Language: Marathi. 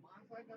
माणसाच्या